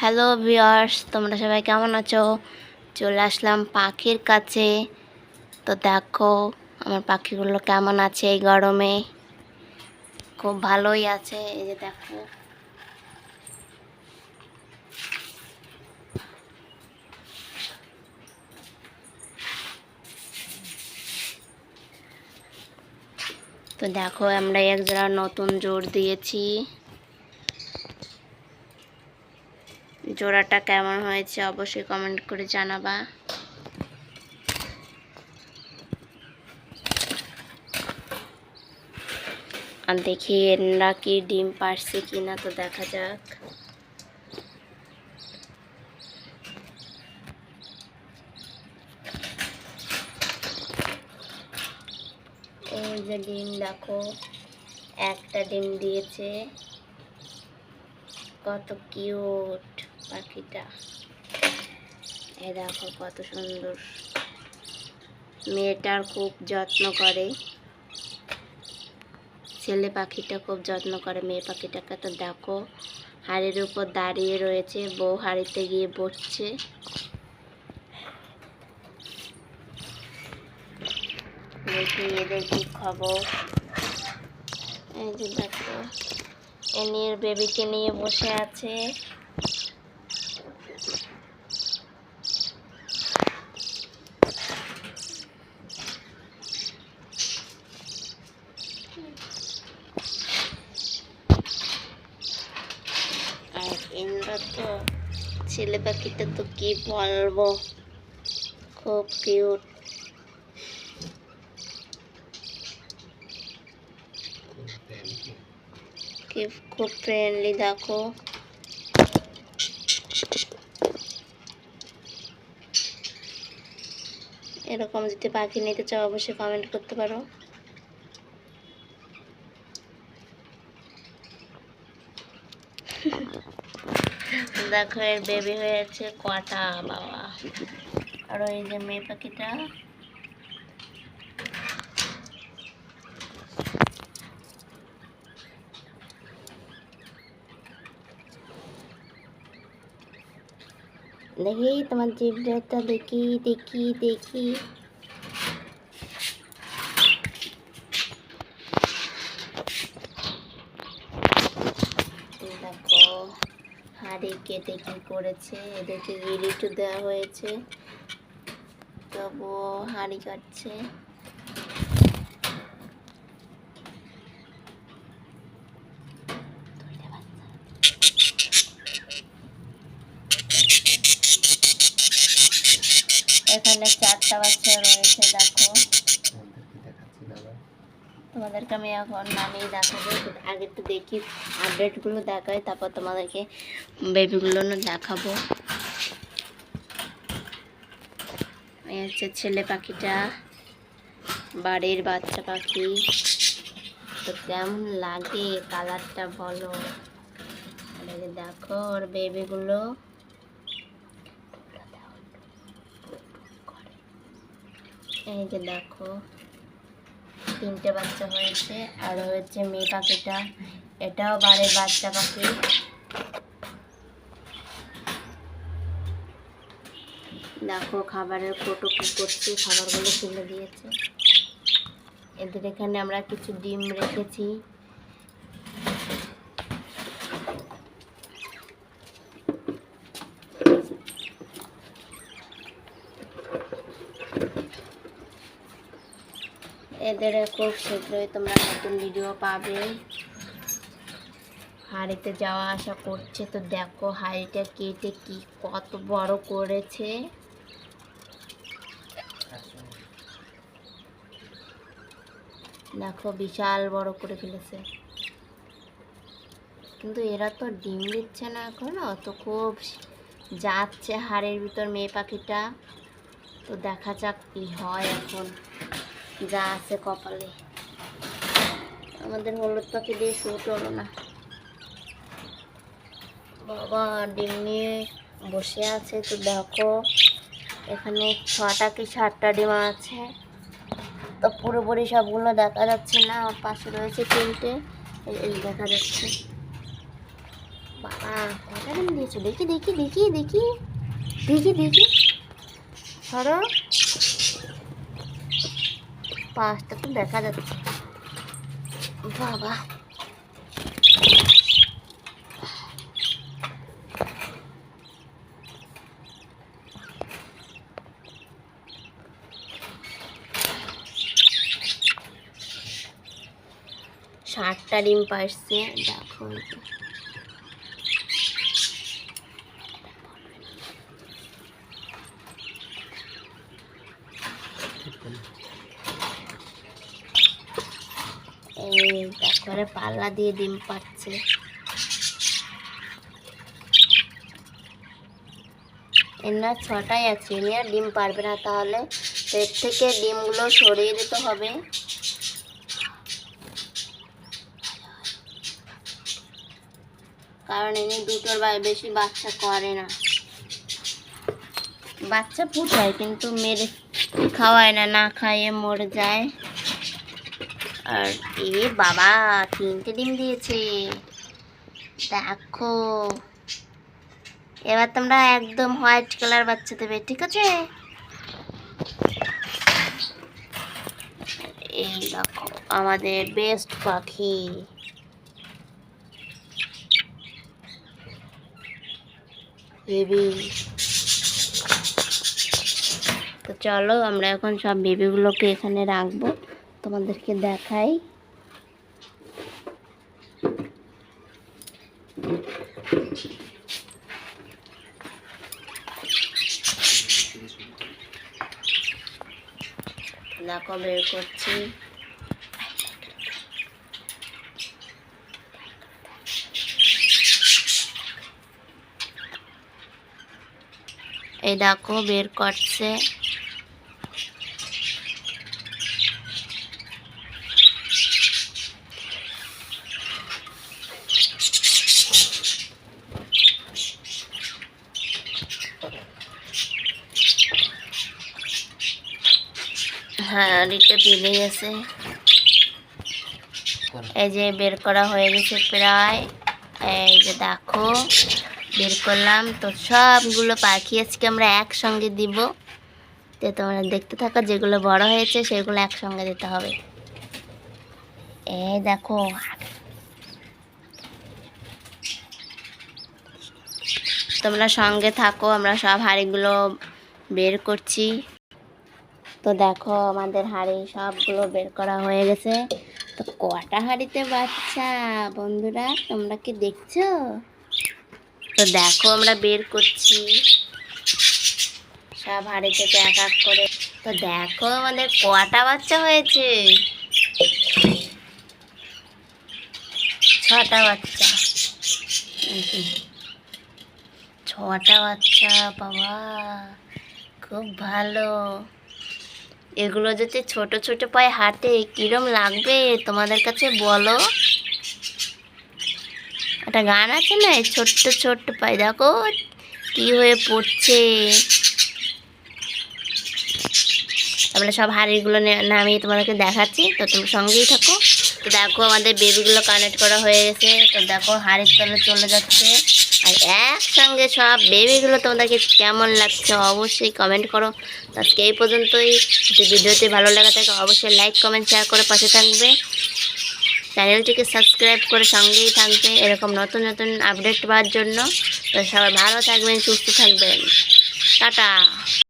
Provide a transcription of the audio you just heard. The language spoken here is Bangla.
হ্যালো ভিউয়ার্স তোমরা সবাই কেমন আছো? চলে আসলাম পাখির কাছে। তো দেখো, আমার পাখিগুলো কেমন আছে এই গরমে? খুব ভালোই আছে, এই যে দেখো। তো দেখো, আমরা এক জোড়া নতুন জোর দিয়েছি। জোড়াটা কেমন হয়েছে অবশ্যই কমেন্ট করে জানাবা। আর দেখি এরা কি ডিম পারছে কিনা তো দেখা যাক। এই যে ডিম দেখো, একটা ডিম দিয়েছে। কত কিউট পাখিটা। এই দেখো কত সুন্দর। মেয়েটার খুব যত্ন করে। ছেলে পাখিটা খুব যত্ন করে, মেয়ে পাখিটাকে তো দেখো। হাড়ির উপর দাঁড়িয়ে রয়েছে, বউ হাড়িতে গিয়ে বসছে। দেখি এদের কি খবর। এই যে দেখো এনির বেবিকে নিয়ে বসে আছে আর ইন্দ্র তো। ছেলে পাখিটা তো কি বলব? খুব কিউট খুব ফ্রেন্ডলি দেখো। এরকম যদি পাখি নিতে চাও, অবশ্যই কমেন্ট করতে পারো। দেখো এর বেবি হয়েছে কটা, বাবা? আর ওই যে মেয়ে পাখিটা? দেখি তোমার দেখি দেখি দেখি, দেখো। হাড়ি কেটে কি করেছে এদেরকে গিরিটু দেওয়া হয়েছে। তবুও হাড়ি কাটছে। এখানে চারটা বাচ্চা রয়েছে, দেখো। তোমাদেরকে আমি এখন নামিয়ে দেখাবো। আগে একটু দেখি আপডেটগুলো দেখাই, তারপর তোমাদেরকে বেবিগুলো দেখাবো। এই হচ্ছে ছেলে পাখিটা, বাড়ির বাচ্চা পাখি। তো কেমন লাগে কালারটা বলো? দেখো ওর বেবিগুলো এই যে দেখো। তিনটে বাচ্চা হয়েছে, আর হয়েছে মেয়ে পাখিটা। এটাও বাড়ির বাচ্চা পাখি। দেখো, খাবারের ফটো কি করছে, খাবারগুলো তুলে দিয়েছে। এদের এখানে আমরা কিছু ডিম রেখেছি। এদের খুব শীঘ্রই তোমরা নতুন ভিডিও পাবে। হাড়িতে যাওয়া আসা করছে, তো দেখো হাড়িটা কেটে কি কত বড় করেছে। দেখো বিশাল বড় করে ফেলেছে। কিন্তু এরা তো ডিম দিচ্ছে না এখনও, তো খুব যাচ্ছে হাড়ের ভিতর মেয়ে পাখিটা। তো দেখা যাক কি হয় এখন। যা আছে কপালে। আমাদের হলুদ পাখি দিয়ে শুট হলো না। বাবা, ডিম নিয়ে বসে আছে, তো দেখো, এখানে ছটা কি সাতটা ডিম আছে। তো পুরোপুরি সবগুলো দেখা যাচ্ছে না ওর পাশে রয়েছে তিনটে। দেখা যাচ্ছে। বাবা পাঁচটা ডিম দেখি দেখি দেখি দেখি। দেখি দেখি। ধরো পাঁচটা তো দেখা যাচ্ছে। বাবা। ষাটটা ডিম পারছে দেখো আরে পাল্লা দিয়ে ডিম পাচ্ছে। এনার ছটাই আছে এনে আর ডিম পারবে না, তাহলে এর থেকে ডিমগুলো সরিয়ে দিতে হবে। কারণ এনে দুটোর বেশি বাচ্চা করে না। বাচ্চা ফুটায় কিন্তু মেরে খাওয়ায় না না খাইয়ে মরে যায়। আর এ বাবা তিনটে ডিম দিয়েছে। দেখো। এবার তোমরা একদম হোয়াইট কালার বাচ্চা দেবে ঠিক আছে? এই দেখো আমাদের বেস্ট পাখি। বেবি। তো চলো আমরা এখন সব বেবিগুলোকে এখানে রাখব। তোমাদেরকে দেখাই। দেখো বের করছি। এই দেখো বের করছে। হ্যাঁ রিটে পেলে গেছে। এই যে বের করা হয়ে গেছে প্রায়। এই যে দেখো, বের করলাম। তো সবগুলো পাখি আজকে আমরা একসঙ্গে দিব। তো তোমরা দেখতে থাকো, যেগুলো বড় হয়েছে সেগুলো একসঙ্গে দিতে হবে। এই দেখো, তোমরা সঙ্গে থাকো, আমরা সব হাঁড়িগুলো বের করছি। তো দেখো আমাদের হাঁড়ি সবগুলো বের করা হয়ে গেছে। তো কটা হাঁড়িতে বাচ্চা? বন্ধুরা, তোমরা কি দেখছ? তো দেখো আমরা বের করছি। সব হাঁড়ি থেকে এক এক করে। তো দেখো আমাদের কটা বাচ্চা হয়েছে? ছটা বাচ্চা। ছটা বাচ্চা, বাবা। খুব ভালো। এগুলো যদি ছোট ছোট পায়ে হাঁটে কিরম লাগবে তোমাদের কাছে বলো। একটা গান আছে না ছোট্ট ছোট্ট পায়ে, দেখো কি হয়ে পড়ছে। আমরা সব হাড়িগুলো নামিয়ে তোমাদেরকে দেখাচ্ছি, তো তুমি সঙ্গেই থাকো। তো দেখো আমাদের বেবিগুলো কানেক্ট করা হয়ে গেছে, তো দেখো হাড়ির তলে চলে যাচ্ছে। আর একসঙ্গে সব বেবিগুলো তোমাদেরকে কেমন লাগছে অবশ্যই কমেন্ট করো। আজকে এই পর্যন্তই। যদি ভিডিওটি ভালো লাগা থাকে, অবশ্যই লাইক কমেন্ট শেয়ার করে পাশে থাকবে। চ্যানেলটিকে সাবস্ক্রাইব করে সঙ্গেই থাকবে এরকম নতুন নতুন আপডেট পাওয়ার জন্য। তো সবাই ভালো থাকবেন, সুস্থ থাকবেন। টাটা।